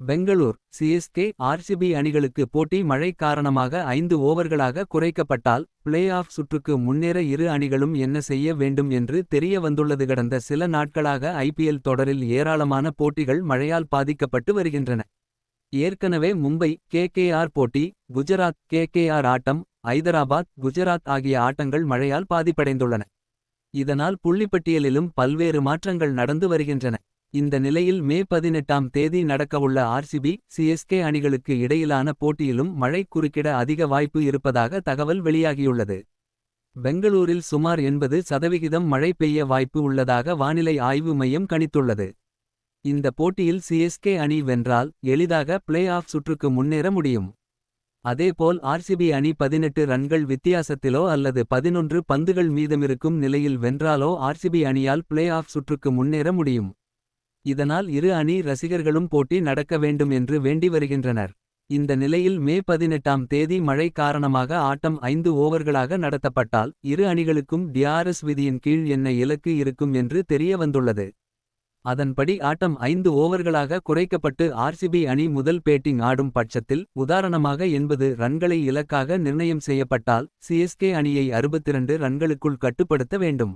Bangalore CSK RCB அணிகளுக்கு போட்டி மழை காரணமாக ஐந்து ஓவர்களாக குறைக்கப்பட்டால் பிளே ஆஃப் சுற்றுக்கு முன்னேற இரு அணிகளும் என்ன செய்ய வேண்டும் என்று தெரிய வந்துள்ளது. கடந்த சில நாட்களாக ஐபிஎல் தொடரில் ஏராளமான போட்டிகள் மழையால் பாதிக்கப்பட்டு வருகின்றன. ஏற்கனவே மும்பை கேகேஆர் போட்டி குஜராத் கேகேஆர் ஆட்டம் ஐதராபாத் குஜராத் ஆகிய ஆட்டங்கள் மழையால் பாதிப்படைந்துள்ளன. இதனால் புள்ளிப்பட்டியலிலும் பல்வேறு மாற்றங்கள் நடந்து வருகின்றன. இந்த நிலையில் மே பதினெட்டாம் தேதி நடக்கவுள்ள ஆர்சிபி சிஎஸ்கே அணிகளுக்கு இடையிலான போட்டியிலும் மழை குறுக்கிட அதிக வாய்ப்பு இருப்பதாக தகவல் வெளியாகியுள்ளது. பெங்களூரில் சுமார் எண்பது சதவிகிதம் மழை பெய்ய வாய்ப்பு உள்ளதாக வானிலை ஆய்வு மையம் கணித்துள்ளது. இந்த போட்டியில் சிஎஸ்கே அணி வென்றால் எளிதாக பிளே ஆஃப் சுற்றுக்கு முன்னேற முடியும். அதேபோல் ஆர்சிபி அணி பதினெட்டு ரன்கள் வித்தியாசத்திலோ அல்லது பதினொன்று பந்துகள் மீதமிருக்கும் நிலையில் வென்றாலோ ஆர்சிபி அணியால் பிளே ஆஃப் சுற்றுக்கு முன்னேற முடியும். இதனால் இரு அணி ரசிகர்களும் போட்டி நடக்க வேண்டும் என்று வேண்டி வருகின்றனர். இந்த நிலையில் மே பதினெட்டாம் தேதி மழை காரணமாக ஆட்டம் ஐந்து ஓவர்களாக நடத்தப்பட்டால் இரு அணிகளுக்கும் டிஆர்எஸ் விதியின் கீழ் என்ன இலக்கு இருக்கும் என்று தெரிய வந்துள்ளது அதன்படி ஆட்டம் ஐந்து ஓவர்களாக குறைக்கப்பட்டு ஆர்சிபி அணி முதல் பேட்டிங் ஆடும் பட்சத்தில் உதாரணமாக எண்பது ரன்களை இலக்காக நிர்ணயம் செய்யப்பட்டால் சிஎஸ்கே அணியை அறுபத்திரண்டு ரன்களுக்குள் கட்டுப்படுத்த வேண்டும்.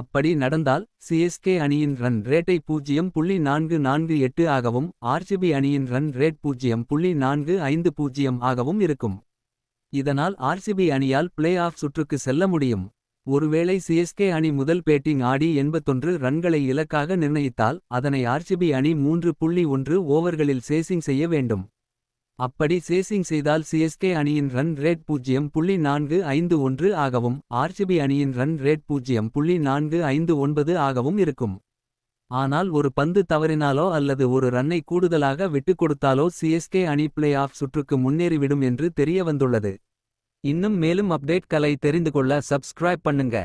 அப்படி நடந்தால் சிஎஸ்கே அணியின் ரன் ரேட்டை பூஜ்ஜியம் புள்ளி நான்கு நான்கு எட்டு ஆகவும் ஆர்சிபி அணியின் ரன் ரேட் பூஜ்ஜியம் புள்ளி நான்கு ஐந்து பூஜ்ஜியம் ஆகவும் இருக்கும். இதனால் ஆர்சிபி அணியால் பிளே ஆஃப் சுற்றுக்கு செல்ல முடியும். ஒருவேளை சிஎஸ்கே அணி முதல் பேட்டிங் ஆடி எண்பத்தொன்று ரன்களை இலக்காக நிர்ணயித்தால் அதனை ஆர்சிபி அணி மூன்று புள்ளி ஒன்று ஓவர்களில் சேசிங் செய்ய வேண்டும். அப்படி சேசிங் செய்தால் சிஎஸ்கே அணியின் ரன் ரேட் பூஜ்ஜியம் புள்ளி நான்கு ஐந்து ஒன்று ஆகவும் ஆர்சிபி அணியின் ரன் ரேட் பூஜ்ஜியம் புள்ளி நான்கு ஐந்து ஒன்பது ஆகவும் இருக்கும். ஆனால் ஒரு பந்து தவறினாலோ அல்லது ஒரு ரன்னை கூடுதலாக விட்டுக் கொடுத்தாலோ சிஎஸ்கே அணி பிளே ஆஃப் சுற்றுக்கு முன்னேறிவிடும் என்று தெரிய வந்துள்ளது இன்னும் மேலும் அப்டேட் கலை தெரிந்து கொள்ள சப்ஸ்கிரைப் பண்ணுங்க.